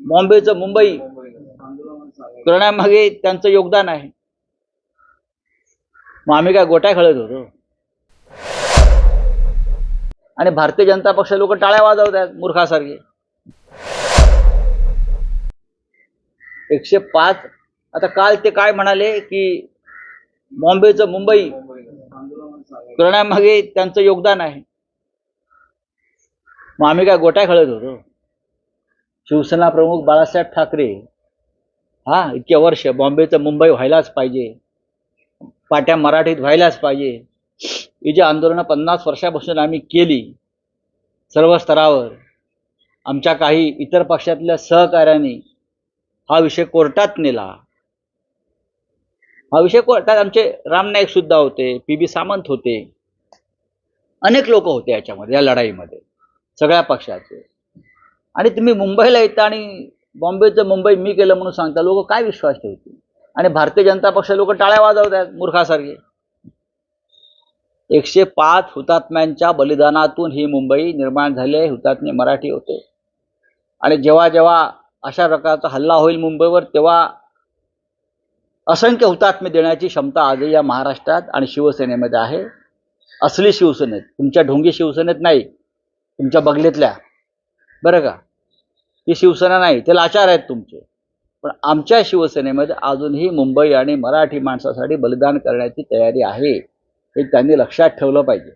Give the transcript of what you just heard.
बॉम्बेचं मुंबई. करण्यामागे त्यांचं योगदान आहे. मग आम्ही काय गोट्या खेळत होतो? आणि भारतीय जनता पक्ष लोक टाळ्या वाजवत आहेत मूर्खासारखे. एकशे पाच. आता काल ते काय म्हणाले की बॉम्बेचं मुंबई. करण्यामागे त्यांचं योगदान आहे. मग आम्ही काय गोट्या खेळत होतो? शिवसेना प्रमुख बाळासाहेब ठाकरे. हा इतके वर्ष बॉम्बेचं मुंबई व्हायलाच पाहिजे. पाट्या मराठीत व्हायलाच पाहिजे. ही जी आंदोलनं पन्नास वर्षापासून आम्ही केली सर्व स्तरावर आमच्या काही इतर पक्षातल्या सहकार्याने हा विषय कोर्टात नेला. हा विषय कोर्टात आमचे राम नाईक सुद्धा होते पी बी सामंत होते. अनेक लोक होते याच्यामध्ये या लढाईमध्ये सगळ्या पक्षाचे. आणि तुम्ही मुंबईला येता आणि बॉम्बेचं मुंबई मी केलं म्हणून सांगता लोक काय विश्वास ठेवतील? आणि भारतीय जनता पक्ष लोक टाळ्या वाजवत आहेत मूर्खासारखे. एकशे पाच हुतात्म्यांच्या बलिदानातून ही मुंबई निर्माण झाली आहे हुतात्मे मराठी होते. आणि जेव्हा जेव्हा अशा प्रकारचा हल्ला होईल मुंबईवर तेव्हा असंख्य हुतात्मे देण्याची क्षमता आजही या महाराष्ट्रात आणि शिवसेनेमध्ये आहे. असली शिवसेनेत तुमच्या ढोंगी शिवसेनेत नाही तुमच्या बगलेतल्या. बरं का? ही शिवसेना नाही ते लाचार आहेत तुमचे. पण आमच्या शिवसेनेमध्ये अजूनही मुंबई आणि मराठी माणसासाठी बलिदान करण्याची तयारी आहे हे त्यांनी लक्षात ठेवलं पाहिजे.